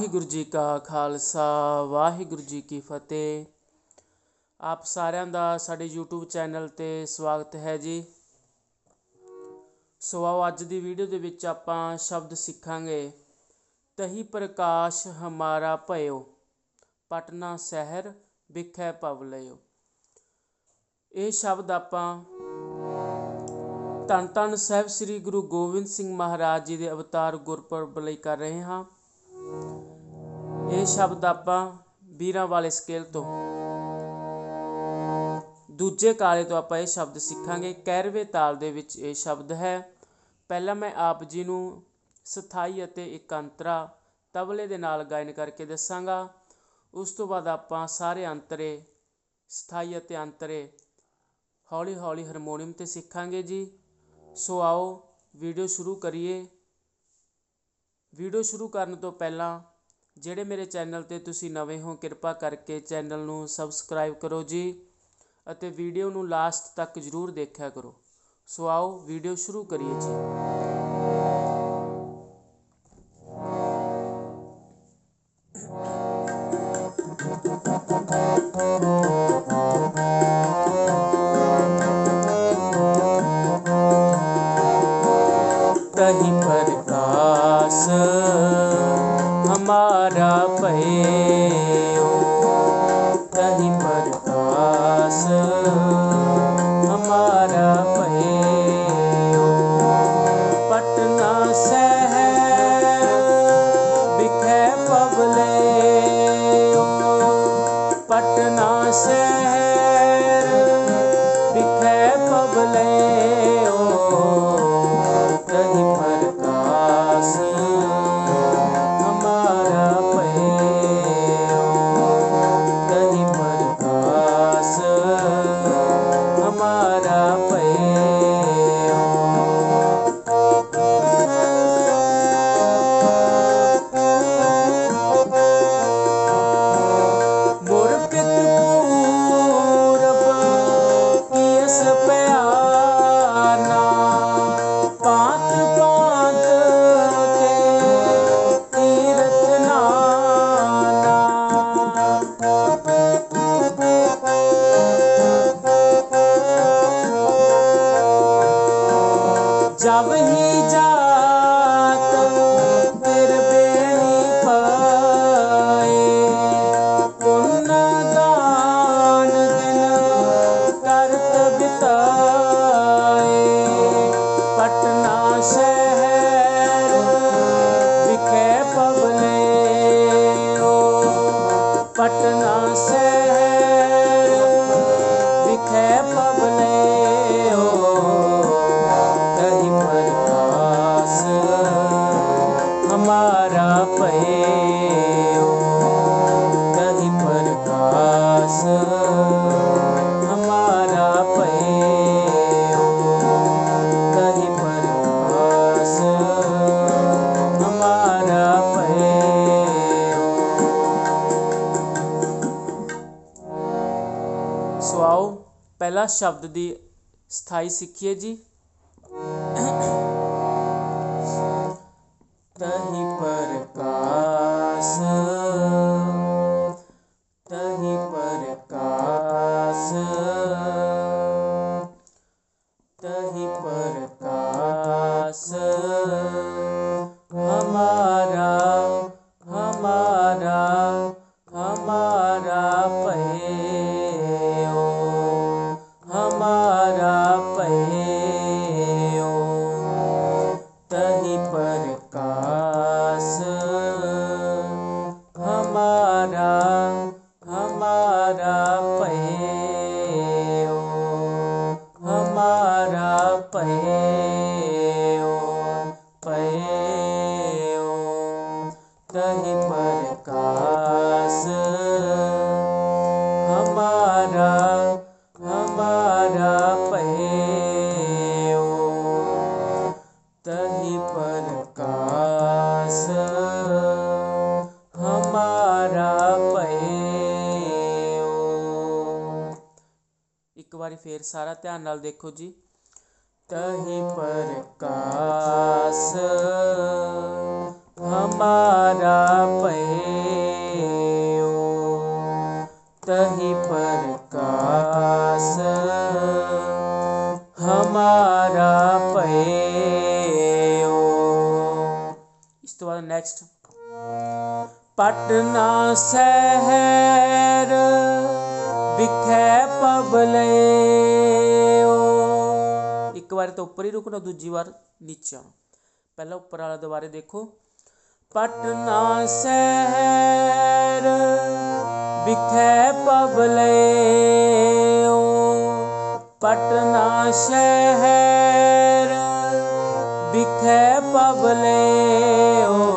ਵਾਹਿਗੁਰੂ ਜੀ ਕਾ ਖਾਲਸਾ, ਵਾਹਿਗੁਰੂ ਜੀ ਕੀ ਫਤਿਹ। ਆਪ ਸਾਰਿਆਂ ਦਾ ਸਾਡੇ YouTube ਚੈਨਲ ਤੇ ਸਵਾਗਤ ਹੈ ਜੀ। ਸੋ ਆਓ ਅੱਜ ਦੀ ਵੀਡੀਓ ਦੇ ਵਿੱਚ ਆਪਾਂ ਸ਼ਬਦ ਸਿੱਖਾਂਗੇ, ਤਹੀ ਪ੍ਰਕਾਸ਼ ਹਮਾਰਾ ਭਇਓ, ਪਟਨਾ ਸ਼ਹਿਰ ਵਿਖੇ ਪਵ ਲਿਓ ਇਹ ਸ਼ਬਦ ਆਪਾਂ ਧੰਨ ਧੰਨ ਸਾਹਿਬ ਸ੍ਰੀ ਗੁਰੂ ਗੋਬਿੰਦ ਸਿੰਘ ਮਹਾਰਾਜ ਜੀ ਦੇ ਅਵਤਾਰ ਗੁਰਪੁਰਬ ਲਈ ਕਰ ਰਹੇ ਹਾਂ। ਇਹ ਸ਼ਬਦ ਆਪਾਂ ਵੀਰਾਂ ਵਾਲੇ ਸਕੇਲ ਤੋਂ ਦੂਜੇ ਕਾਲੇ ਤੋਂ ਆਪਾਂ ਇਹ ਸ਼ਬਦ ਸਿੱਖਾਂਗੇ। 11ਵੇਂ ਤਾਲ ਦੇ ਵਿੱਚ ਇਹ ਸ਼ਬਦ ਹੈ। ਪਹਿਲਾਂ ਮੈਂ ਆਪ ਜੀ ਨੂੰ ਸਥਾਈ ਅਤੇ ਇਕਾਂਤਰਾ ਤਬਲੇ ਦੇ ਨਾਲ ਗਾਇਨ ਕਰਕੇ ਦੱਸਾਂਗਾ। ਉਸ ਤੋਂ ਬਾਅਦ ਆਪਾਂ ਸਾਰੇ ਅੰਤਰੇ, ਸਥਾਈ ਅਤੇ ਅੰਤਰੇ ਹੌਲੀ ਹੌਲੀ ਹਾਰਮੋਨੀਅਮ ਤੇ ਸਿੱਖਾਂਗੇ ਜੀ। ਸੋ ਆਓ ਵੀਡੀਓ ਸ਼ੁਰੂ ਕਰੀਏ। ਵੀਡੀਓ ਸ਼ੁਰੂ ਕਰਨ ਤੋਂ ਪਹਿਲਾਂ ਜਿਹੜੇ ਮੇਰੇ ਚੈਨਲ ਤੇ ਤੁਸੀਂ ਨਵੇਂ ਹੋ, ਕਿਰਪਾ ਕਰਕੇ ਚੈਨਲ ਨੂੰ ਸਬਸਕ੍ਰਾਈਬ ਕਰੋ ਜੀ ਅਤੇ ਵੀਡੀਓ ਨੂੰ ਲਾਸਟ ਤੱਕ ਜ਼ਰੂਰ ਦੇਖਿਆ ਕਰੋ। ਸੋ ਆਓ, ਵੀਡੀਓ ਸ਼ੁਰੂ ਕਰੀਏ ਜੀ। ਡੇਰਾ ਪਏ ਕਹੀਂ ਪਰਤਾਸ ਪਹਿਲਾ ਸ਼ਬਦ ਦੀ ਸਥਾਈ ਸਿੱਖੀਏ ਜੀ ਤਹੀ ਪ੍ਰਕਾਸ਼ ਤਹੀ ਪ੍ਰਕਾਸ਼ तहि प्रकाश हमारा हमारा हमारा भयो तहि प्रकाश हमारा हमारा भयो तहि प्रकाश हमारा भयो ਇੱਕ ਵਾਰੀ ਫੇਰ ਸਾਰਾ ਧਿਆਨ ਨਾਲ ਦੇਖੋ ਜੀ कहीं कास। हमारा पैयो कहीं कास। हमारा इस तो बाद नेक्स्ट पटना शहर बिखे पबले ਇੱਕ ਤੋਂ ਉੱਪਰ ਹੀ ਰੁਕਣਾ, ਦੂਜੀ ਵਾਰ ਨੀਚੇ ਆਉਣਾ। ਪਹਿਲਾਂ ਉੱਪਰ ਵਾਲਾ ਦੁਬਾਰੇ ਦੇਖੋ। ਪਟਨਾ ਸ਼ਹਿਰ ਵਿਖੇ ਪਬਲੇ ਪਟਨਾ ਸ਼ਹਿਰ ਵਿਖੇ ਪਬਲੇ ਓ।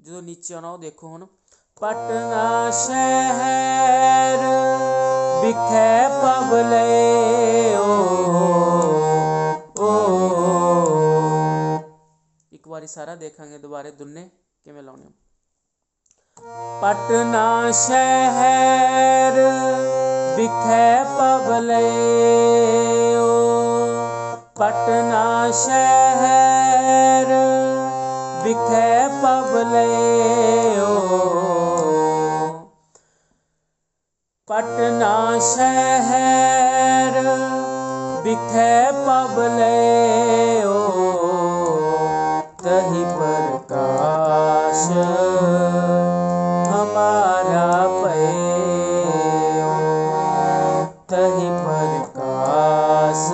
ਜਦੋਂ ਨੀਚੇ ਆਉਣਾ, ਉਹ ਦੇਖੋ ਹੁਣ। ਪਟਨਾ ਸ਼ਹਿਰ ਵਿਖੇ ਪਬਲਿਓ ਓ। ਇੱਕ ਵਾਰੀ ਸਾਰਾ ਦੇਖਾਂਗੇ ਦੁਬਾਰੇ ਦੁੰਨੇ, ਕਿਵੇਂ ਲਾਉਣੇ ਪਟਨਾ ਸ਼ਹਿਰ ਵਿਖੇ ਪਬਲਿਓ ਪਟਨਾ ਸ਼ਹਿਰ ਵਿਖੇ ਓ ਪਟਨਾ ਸ਼ਹਿਰ ਵਿਖੇ ਪਬਲੇਓ ਤਹੀ ਪ੍ਰਕਾਸ਼ ਹਮਾਰਾ ਪਇਓ, ਤਹੀ ਪ੍ਰਕਾਸ਼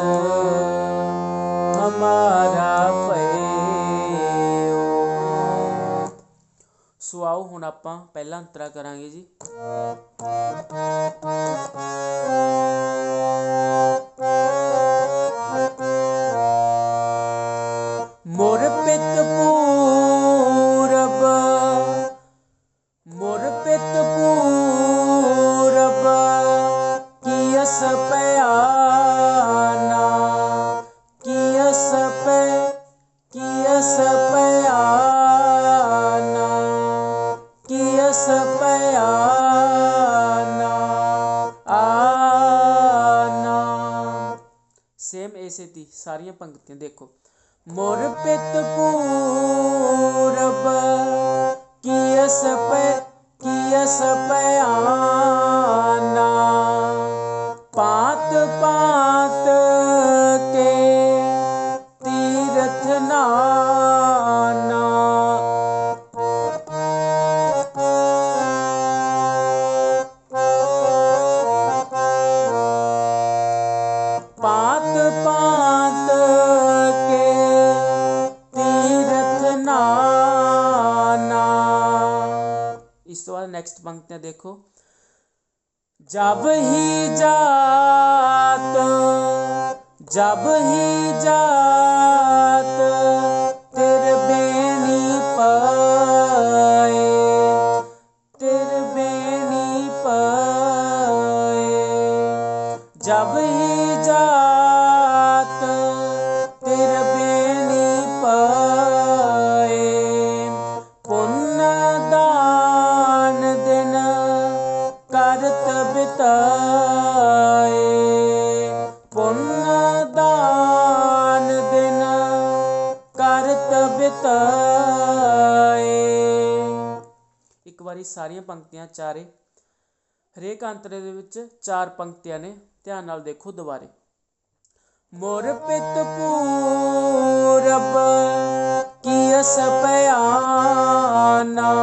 ਹਮਾਰਾ ਪਇਓ। ਸੋ ਆਓ ਹੁਣ ਆਪਾਂ ਪਹਿਲਾ ਅੰਤਰਾ ਕਰਾਂਗੇ ਜੀ। ਸੇਮ ਐਸੇ ਤੀ ਸਾਰੀਆਂ ਪੰਕਤੀਆਂ ਦੇਖੋ। ਮੁਰ ਪਿਤ ਪੂਰਬ ਕੀਸ ਪੈ ਬਾਅਦ ਨੈਕਸਟ ਪੰਕਤੀਆਂ ਦੇਖੋ। ਜਬ ਹੀ ਜਾਤ ਜਬ ਹੀ ਸਾਰੀਆਂ ਪੰਕਤੀਆਂ ਚਾਰੇ ਹਰੇਕ ਅੰਤਰੇ ਦੇ ਵਿੱਚ ਚਾਰ ਪੰਕਤੀਆਂ ਨੇ, ਧਿਆਨ ਨਾਲ ਦੇਖੋ ਦੁਬਾਰੇ। ਮੋਰ ਪਿਤ ਪੂਰਬ ਕੀਸ ਪਿਆਨਾ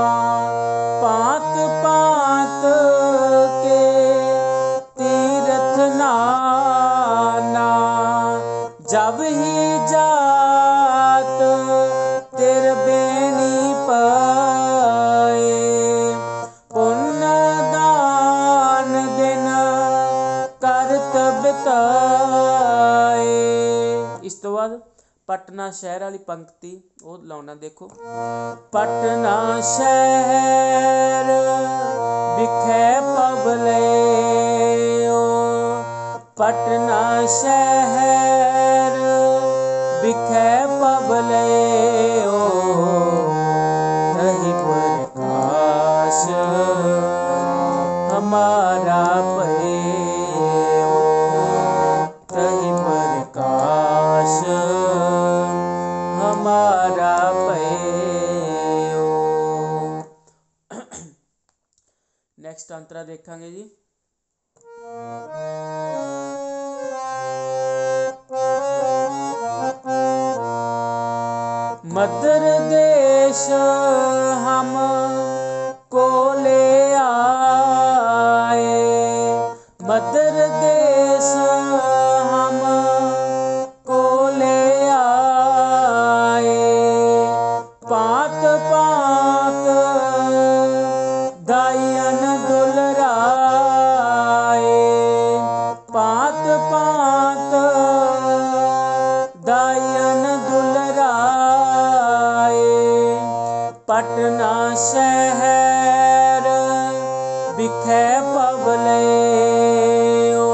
ਪੰਕਤੀ ਉਹ ਲਾਉਣਾ ਦੇਖੋ। ਪਟਨਾ ਸ਼ਹਿਰ ਵਿਖੇ ਓ। ਪਟਨਾ ਸ਼ਹਿਰ ਵਿਖੇ ਪਬਲਿਓ ਦੇਖਾਂਗੇ ਜੀ। ਪਟਨਾ ਸ਼ਹਿਰ ਵਿਖੇ ਪਵਲਿਓ।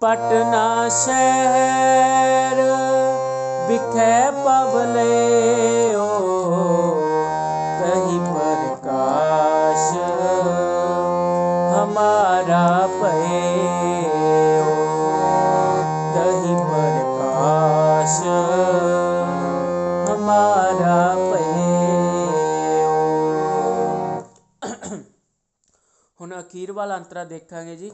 ਪਟਨਾ ਸ਼ਹਿਰ ਵਿਖੇ ਪਵਲੇ ਵਾਲਾ ਅੰਤਰਾ ਦੇਖਾਂਗੇ ਜੀ।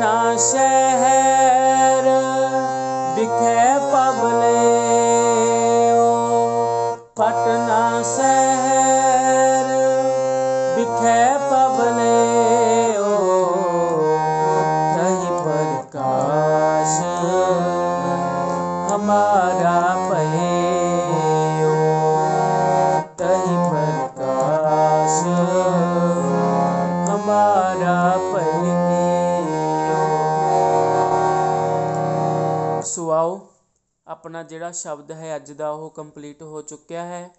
पटना शहर बिखे ਆਪਣਾ ਜਿਹੜਾ ਸ਼ਬਦ ਹੈ ਅੱਜ ਦਾ ਉਹ ਕੰਪਲੀਟ ਹੋ ਚੁੱਕਿਆ ਹੈ।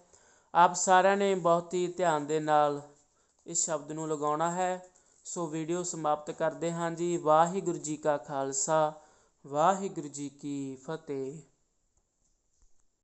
ਆਪ ਸਾਰਿਆਂ ਨੇ ਬਹੁਤ ਹੀ ਧਿਆਨ ਦੇ ਨਾਲ ਇਸ ਸ਼ਬਦ ਨੂੰ ਲਗਾਉਣਾ ਹੈ। ਸੋ ਵੀਡੀਓ ਸਮਾਪਤ ਕਰਦੇ ਹਾਂ ਜੀ। ਵਾਹਿਗੁਰੂ ਜੀ ਕਾ ਖਾਲਸਾ, ਵਾਹਿਗੁਰੂ ਜੀ ਕੀ ਫਤਿਹ।